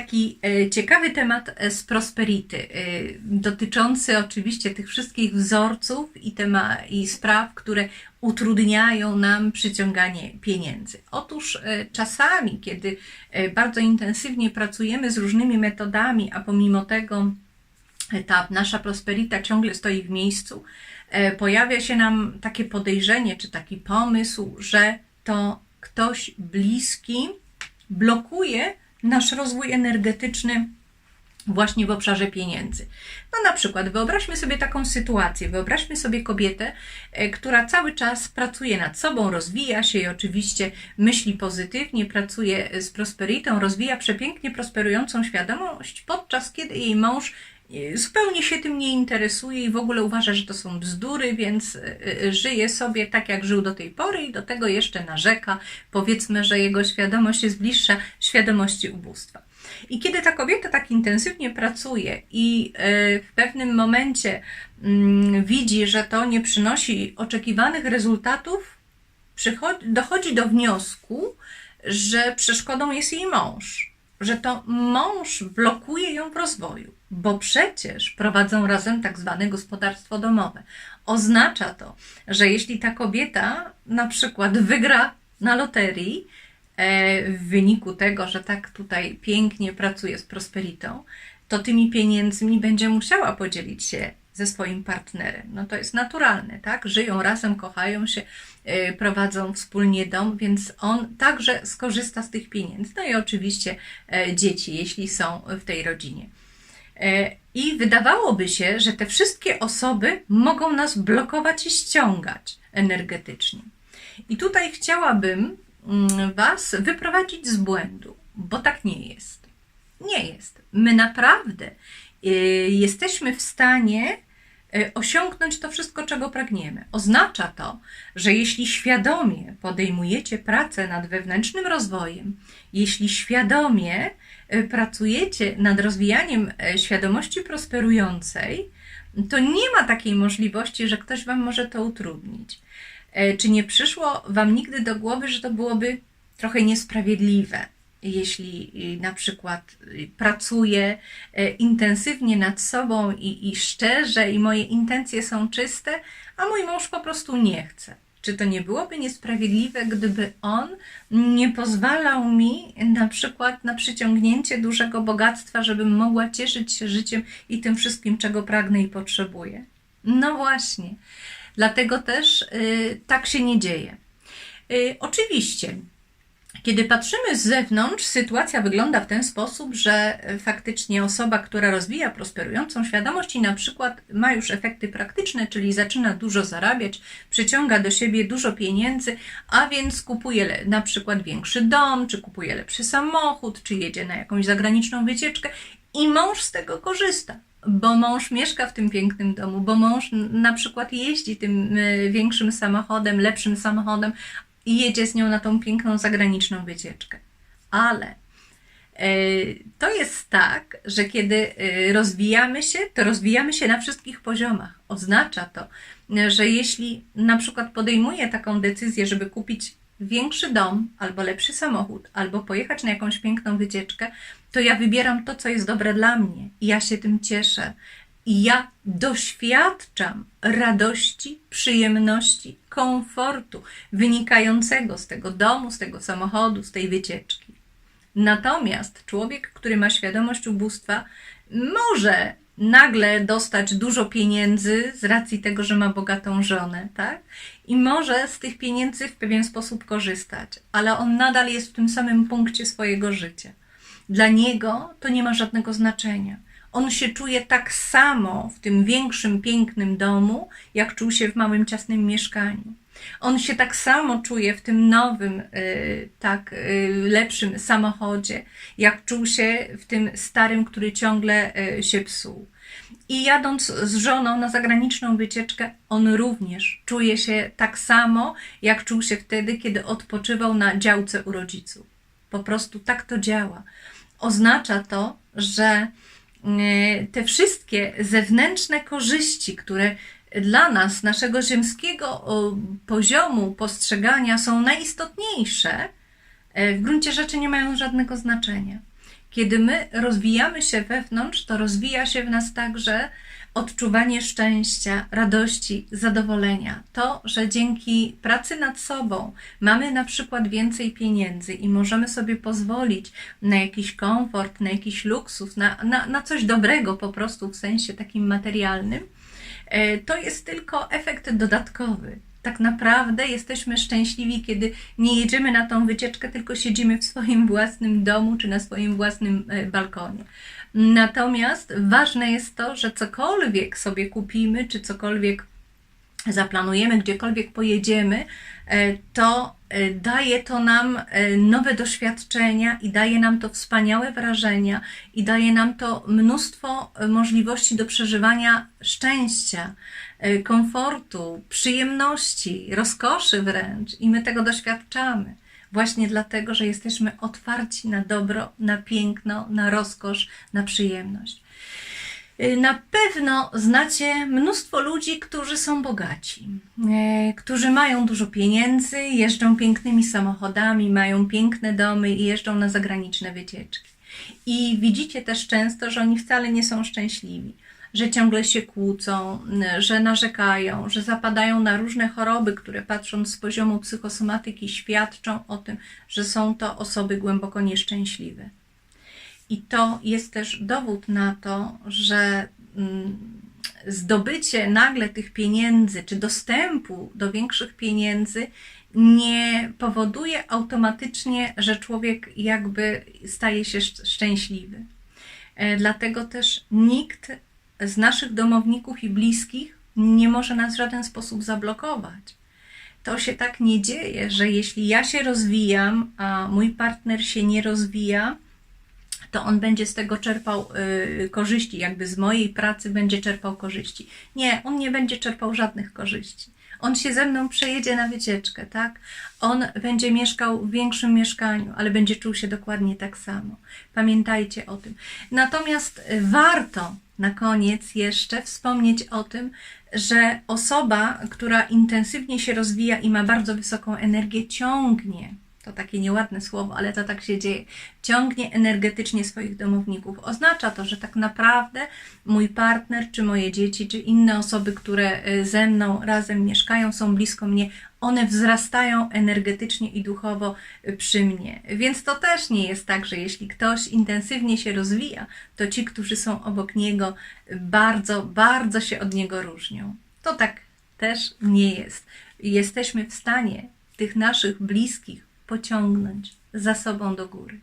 taki e, ciekawy temat e, z prosperity, e, dotyczący oczywiście tych wszystkich wzorców i, tema, i spraw, które utrudniają nam przyciąganie pieniędzy. Otóż czasami, kiedy bardzo intensywnie pracujemy z różnymi metodami, a pomimo tego ta nasza prosperita ciągle stoi w miejscu, pojawia się nam takie podejrzenie czy taki pomysł, że to ktoś bliski blokuje nasz rozwój energetyczny właśnie w obszarze pieniędzy. No na przykład wyobraźmy sobie taką sytuację, wyobraźmy sobie kobietę, e, która cały czas pracuje nad sobą, rozwija się i oczywiście myśli pozytywnie, pracuje z prosperitą, rozwija przepięknie prosperującą świadomość, podczas kiedy jej mąż zupełnie się tym nie interesuje i w ogóle uważa, że to są bzdury, więc e, żyje sobie tak, jak żył do tej pory i do tego jeszcze narzeka. Powiedzmy, że jego świadomość jest bliższa świadomości ubóstwa. I kiedy ta kobieta tak intensywnie pracuje i w pewnym momencie mm, widzi, że to nie przynosi oczekiwanych rezultatów, dochodzi do wniosku, że przeszkodą jest jej mąż, że to mąż blokuje ją w rozwoju, bo przecież prowadzą razem tak zwane gospodarstwo domowe. Oznacza to, że jeśli ta kobieta na przykład wygra na loterii, E, w wyniku tego, że tak tutaj pięknie pracuje z prosperitą, to tymi pieniędzmi będzie musiała podzielić się ze swoim partnerem. No to jest naturalne, tak? Żyją razem, kochają się, e, prowadzą wspólnie dom, więc on także skorzysta z tych pieniędzy. No i oczywiście e, dzieci, jeśli są w tej rodzinie. I wydawałoby się, że te wszystkie osoby mogą nas blokować i ściągać energetycznie. I tutaj chciałabym Mm, Was wyprowadzić z błędu, bo tak nie jest. Nie jest. My naprawdę y, jesteśmy w stanie osiągnąć to wszystko, czego pragniemy. Oznacza to, że jeśli świadomie podejmujecie pracę nad wewnętrznym rozwojem, jeśli świadomie y, pracujecie nad rozwijaniem świadomości prosperującej, to nie ma takiej możliwości, że ktoś Wam może to utrudnić. Czy nie przyszło Wam nigdy do głowy, że to byłoby trochę niesprawiedliwe, jeśli y, na przykład y, pracuję e, intensywnie nad sobą i, i szczerze, i moje intencje są czyste, a mój mąż po prostu nie chce? Czy to nie byłoby niesprawiedliwe, gdyby on nie pozwalał mi na przykład na przyciągnięcie dużego bogactwa, żebym mogła cieszyć się życiem i tym wszystkim, czego pragnę i potrzebuję? No właśnie. Dlatego też y, tak się nie dzieje. Y, oczywiście, kiedy patrzymy z zewnątrz, sytuacja wygląda w ten sposób, że faktycznie osoba, która rozwija prosperującą świadomość i na przykład ma już efekty praktyczne, czyli zaczyna dużo zarabiać, przyciąga do siebie dużo pieniędzy, a więc kupuje na przykład większy dom, czy kupuje lepszy samochód, czy jedzie na jakąś zagraniczną wycieczkę i mąż z tego korzysta bo mąż mieszka w tym pięknym domu, bo mąż na przykład jeździ tym e, większym samochodem, lepszym samochodem i jedzie z nią na tą piękną zagraniczną wycieczkę. Ale e, to jest tak, że kiedy e, rozwijamy się, to rozwijamy się na wszystkich poziomach. Oznacza to, że jeśli na przykład podejmuję taką decyzję, żeby kupić większy dom, albo lepszy samochód, albo pojechać na jakąś piękną wycieczkę, to ja wybieram to, co jest dobre dla mnie i ja się tym cieszę. I ja doświadczam radości, przyjemności, komfortu wynikającego z tego domu, z tego samochodu, z tej wycieczki. Natomiast człowiek, który ma świadomość ubóstwa, może nagle dostać dużo pieniędzy z racji tego, że ma bogatą żonę, tak? I może z tych pieniędzy w pewien sposób korzystać, ale on nadal jest w tym samym punkcie swojego życia. Dla niego to nie ma żadnego znaczenia. On się czuje tak samo w tym większym, pięknym domu, jak czuł się w małym, ciasnym mieszkaniu. On się tak samo czuje w tym nowym, y, tak y, lepszym samochodzie, jak czuł się w tym starym, który ciągle y, się psuł. I jadąc z żoną na zagraniczną wycieczkę, on również czuje się tak samo, jak czuł się wtedy, kiedy odpoczywał na działce u rodziców. Po prostu tak to działa. Oznacza to, że te wszystkie zewnętrzne korzyści, które dla nas, naszego ziemskiego poziomu postrzegania są najistotniejsze, e, w gruncie rzeczy nie mają żadnego znaczenia. Kiedy my rozwijamy się wewnątrz, to rozwija się w nas także odczuwanie szczęścia, radości, zadowolenia. To, że dzięki pracy nad sobą mamy na przykład więcej pieniędzy i możemy sobie pozwolić na jakiś komfort, na jakiś luksus, na, na, na coś dobrego po prostu w sensie takim materialnym, e, to jest tylko efekt dodatkowy. Tak naprawdę jesteśmy szczęśliwi, kiedy nie jedziemy na tą wycieczkę, tylko siedzimy w swoim własnym domu czy na swoim własnym e, balkonie. Natomiast ważne jest to, że cokolwiek sobie kupimy, czy cokolwiek zaplanujemy, gdziekolwiek pojedziemy, to e, daje to nam e, nowe doświadczenia i daje nam to wspaniałe wrażenia i daje nam to mnóstwo możliwości do przeżywania szczęścia, komfortu, przyjemności, rozkoszy wręcz i my tego doświadczamy. Właśnie dlatego, że jesteśmy otwarci na dobro, na piękno, na rozkosz, na przyjemność. Y, Na pewno znacie mnóstwo ludzi, którzy są bogaci, e, którzy mają dużo pieniędzy, jeżdżą pięknymi samochodami, mają piękne domy i jeżdżą na zagraniczne wycieczki. I widzicie też często, że oni wcale nie są szczęśliwi, że ciągle się kłócą, n- że narzekają, że zapadają na różne choroby, które patrząc z poziomu psychosomatyki świadczą o tym, że są to osoby głęboko nieszczęśliwe. I to jest też dowód na to, że mm, zdobycie nagle tych pieniędzy, czy dostępu do większych pieniędzy nie powoduje automatycznie, że człowiek jakby staje się szcz- szczęśliwy. E, Dlatego też nikt z naszych domowników i bliskich nie może nas w żaden sposób zablokować. To się tak nie dzieje, że jeśli ja się rozwijam, a mój partner się nie rozwija, to on będzie z tego czerpał y, korzyści, jakby z mojej pracy będzie czerpał korzyści. Nie, on nie będzie czerpał żadnych korzyści. On się ze mną przejedzie na wycieczkę, tak? On będzie mieszkał w większym mieszkaniu, ale będzie czuł się dokładnie tak samo. Pamiętajcie o tym. Natomiast y, warto na koniec jeszcze wspomnieć o tym, że osoba, która intensywnie się rozwija i ma bardzo wysoką energię, ciągnie to takie nieładne słowo, ale to tak się dzieje, ciągnie energetycznie swoich domowników. Oznacza to, że tak naprawdę mój partner, czy moje dzieci, czy inne osoby, które y, ze mną razem mieszkają, są blisko mnie, one wzrastają energetycznie i duchowo y, przy mnie. Więc to też nie jest tak, że jeśli ktoś intensywnie się rozwija, to ci, którzy są obok niego, bardzo, bardzo się od niego różnią. To tak też nie jest. Jesteśmy w stanie tych naszych bliskich pociągnąć za sobą do góry.